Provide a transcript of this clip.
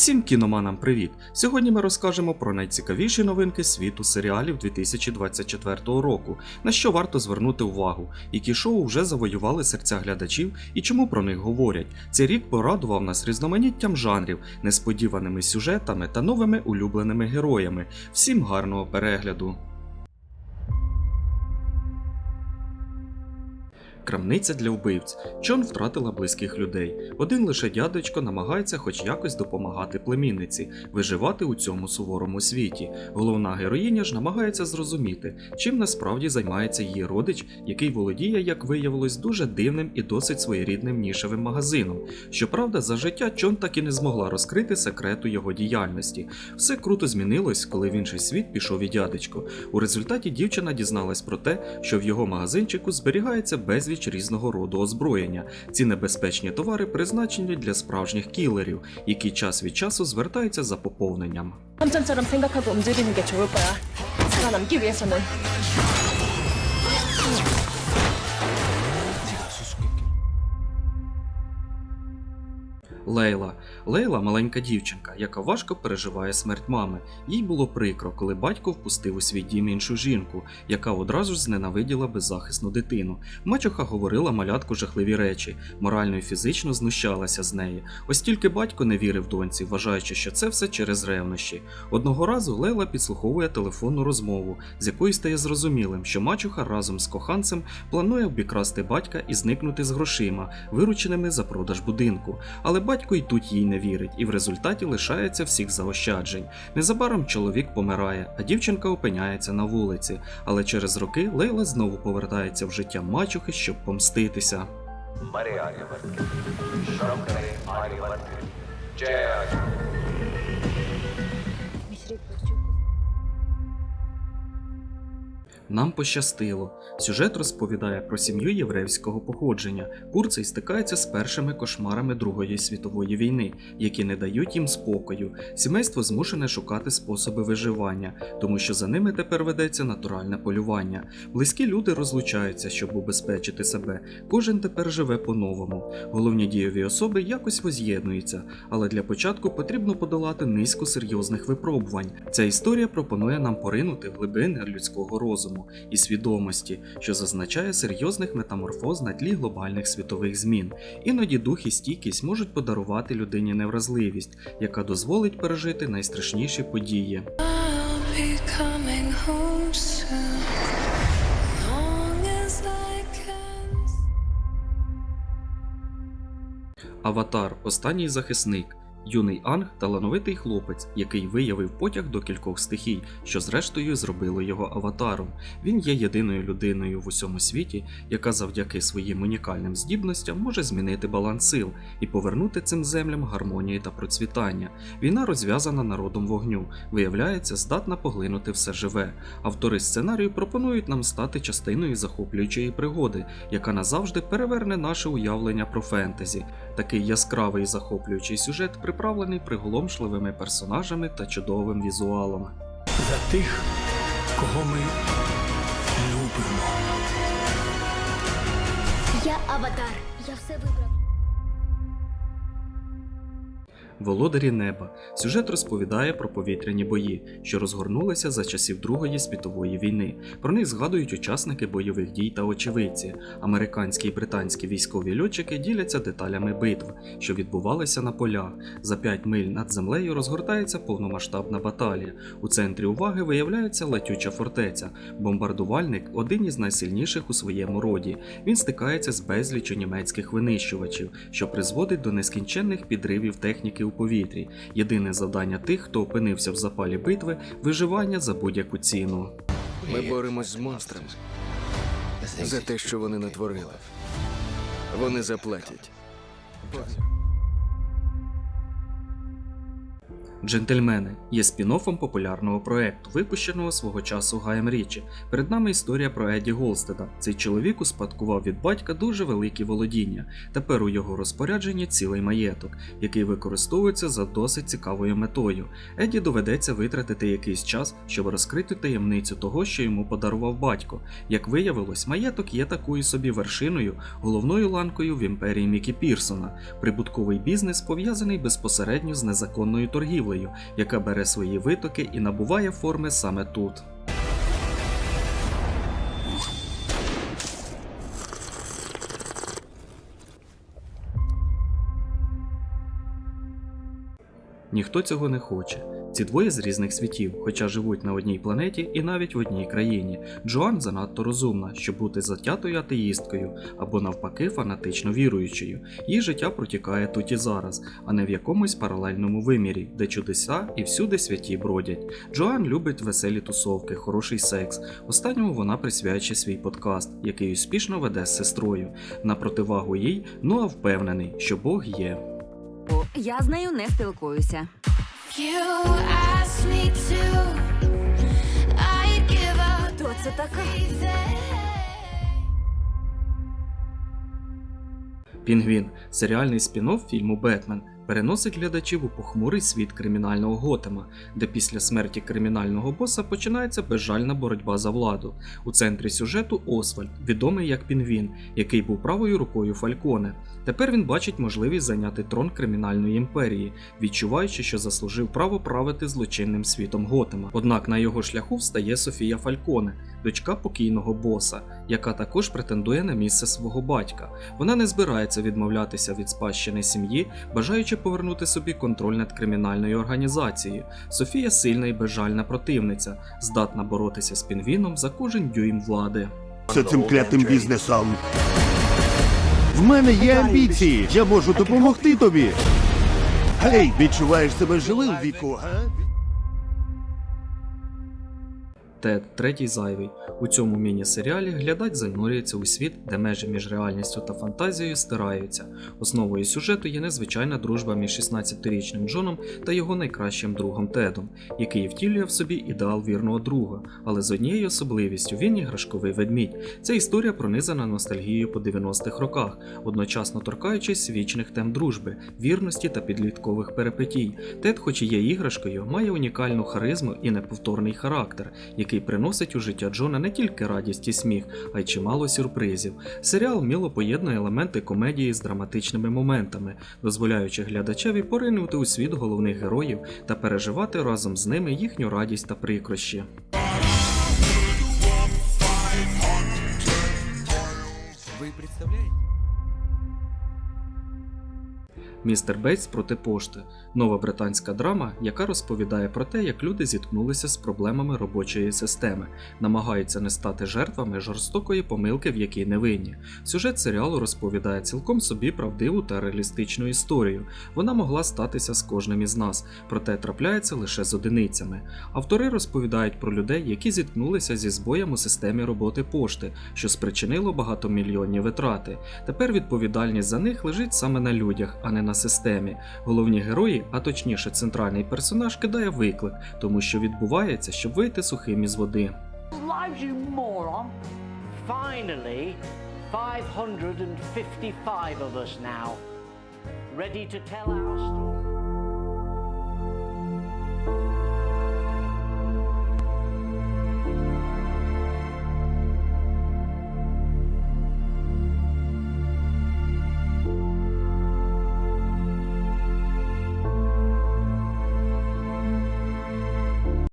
Всім кіноманам привіт! Сьогодні ми розкажемо про найцікавіші новинки світу серіалів 2024 року, на що варто звернути увагу, які шоу вже завоювали серця глядачів і чому про них говорять. Цей рік порадував нас різноманіттям жанрів, несподіваними сюжетами та новими улюбленими героями. Всім гарного перегляду! Крамниця для вбивць. Чон втратила близьких людей. Один лише дядечко намагається хоч якось допомагати племінниці, виживати у цьому суворому світі. Головна героїня ж намагається зрозуміти, чим насправді займається її родич, який володіє, як виявилось, дуже дивним і досить своєрідним нішевим магазином. Щоправда, за життя Чон так і не змогла розкрити секрету його діяльності. Все круто змінилось, коли в інший світ пішов і дядечко. У результаті дівчина дізналась про те, що в його магазинчику зберігається безліч зустріч різного роду озброєння. Ці небезпечні товари призначені для справжніх кілерів, які час від часу звертаються за поповненням. Лейла Лейла маленька дівчинка, яка важко переживає смерть мами. Їй було прикро, коли батько впустив у свій дім іншу жінку, яка одразу ж зненавиділа беззахисну дитину. Мачуха говорила малятку жахливі речі, морально і фізично знущалася з неї. Ось тільки батько не вірив доньці, вважаючи, що це все через ревнощі. Одного разу Лейла підслуховує телефонну розмову, з якої стає зрозумілим, що мачуха разом з коханцем планує обікрасти батька і зникнути з грошима, вирученими за продаж будинку. Але батько й тут їй не вірить і в результаті лишається всіх заощаджень. Незабаром чоловік помирає, а дівчинка опиняється на вулиці. Але через роки Лейла знову повертається в життя мачухи, щоб помститися. Марія Маріаліварки. Марія Нам пощастило. Сюжет розповідає про сім'ю єврейського походження. Курцей стикається з першими кошмарами Другої світової війни, які не дають їм спокою. Сімейство змушене шукати способи виживання, тому що за ними тепер ведеться натуральне полювання. Близькі люди розлучаються, щоб убезпечити себе. Кожен тепер живе по-новому. Головні дієві особи якось воз'єднуються, але для початку потрібно подолати низку серйозних випробувань. Ця історія пропонує нам поринути в глибини людського розуму і свідомості, що зазначає серйозних метаморфоз на тлі глобальних світових змін. Іноді дух і стійкість можуть подарувати людині невразливість, яка дозволить пережити найстрашніші події. Аватар останній захисник. Юний Анг талановитий хлопець, який виявив потяг до кількох стихій, що зрештою зробило його аватаром. Він є єдиною людиною в усьому світі, яка завдяки своїм унікальним здібностям може змінити баланс сил і повернути цим землям гармонії та процвітання. Війна розв'язана народом вогню, виявляється, здатна поглинути все живе. Автори сценарію пропонують нам стати частиною захоплюючої пригоди, яка назавжди переверне наше уявлення про фентезі. Такий яскравий і захоплюючий сюжет приправлений приголомшливими персонажами та чудовим візуалом. за тих, кого ми любимо. Я аватар. Я все вибрав. Володарі неба. Сюжет розповідає про повітряні бої, що розгорнулися за часів Другої світової війни. Про них згадують учасники бойових дій та очевидці. Американські і британські військові льотчики діляться деталями битв, що відбувалися на полях. За 5 миль над землею розгортається повномасштабна баталія. У центрі уваги виявляється летюча фортеця. Бомбардувальник один із найсильніших у своєму роді. Він стикається з безліччю німецьких винищувачів, що призводить до нескінченних підривів техніки у повітрі. Єдине завдання тих, хто опинився в запалі битви виживання за будь-яку ціну. Ми боремось з монстрами за те, що вони натворили. Вони заплатять. Джентльмени є спін-оффом популярного проекту, випущеного свого часу Гаєм Річі. Перед нами історія про Еді Голстеда. Цей чоловік успадкував від батька дуже великі володіння. Тепер у його розпорядженні цілий маєток, який використовується за досить цікавою метою. Еді доведеться витратити якийсь час, щоб розкрити таємницю того, що йому подарував батько. Як виявилось, маєток є такою собі вершиною, головною ланкою в імперії Мікі Пірсона. Прибутковий бізнес пов'язаний безпосередньо з незаконною торгівлею, яка бере свої витоки і набуває форми саме тут. Ніхто цього не хоче. Ці двоє з різних світів, хоча живуть на одній планеті і навіть в одній країні. Джоан занадто розумна, щоб бути затятою атеїсткою або навпаки фанатично віруючою. Її життя протікає тут і зараз, а не в якомусь паралельному вимірі, де чудеса і всюди святі бродять. Джоан любить веселі тусовки, хороший секс. Останньому вона присвячує свій подкаст, який успішно веде з сестрою. На противагу їй, Ноа впевнений, що Бог є. Я з нею не спілкуюся. You asked me to, I'd give up Хто це така? Пінгвін серіальний спін-офф фільму Бетмен переносить глядачів у похмурий світ кримінального Готема, де після смерті кримінального боса починається безжальна боротьба за владу. У центрі сюжету Освальд, відомий як Пінгвін, який був правою рукою Фальконе. Тепер він бачить можливість зайняти трон кримінальної імперії, відчуваючи, що заслужив право правити злочинним світом Готема. Однак на його шляху встає Софія Фальконе, дочка покійного боса, яка також претендує на місце свого батька. Вона не збирається відмовлятися від спадщини сім'ї, бажаючи повернути собі контроль над кримінальною організацією. Софія сильна і безжальна противниця, здатна боротися з пінгвіном за кожен дюйм влади. з цим клятим бізнесом. В мене є амбіції. Я можу допомогти тобі. Гей, відчуваєш себе живим, Віку, га? Тед, третій зайвий. У цьому міні-серіалі глядач занурюється у світ, де межі між реальністю та фантазією стираються. Основою сюжету є незвичайна дружба між 16-річним Джоном та його найкращим другом Тедом, який втілює в собі ідеал вірного друга, але з однією особливістю він іграшковий ведмідь. Ця історія пронизана ностальгією по 90-х роках, одночасно торкаючись вічних тем дружби, вірності та підліткових перипетій. Тед, хоч і є іграшкою, має унікальну харизму і неповторний характер, який приносить у життя Джона не тільки радість і сміх, а й чимало сюрпризів. Серіал мило поєднує елементи комедії з драматичними моментами, дозволяючи глядачеві поринути у світ головних героїв та переживати разом з ними їхню радість та прикрощі. Містер Бейтс проти пошти нова британська драма, яка розповідає про те, як люди зіткнулися з проблемами робочої системи, намагаються не стати жертвами жорстокої помилки, в якій не винні. Сюжет серіалу розповідає цілком собі правдиву та реалістичну історію. Вона могла статися з кожним із нас, проте трапляється лише з одиницями. Автори розповідають про людей, які зіткнулися зі збоєм у системі роботи пошти, що спричинило багатомільйонні витрати. Тепер відповідальність за них лежить саме на людях, а не на системі. Головні герої, а точніше центральний персонаж, кидає виклик, тому що відбувається, щоб вийти сухим із води. Finally, 555 of us now. Ready to tell our story.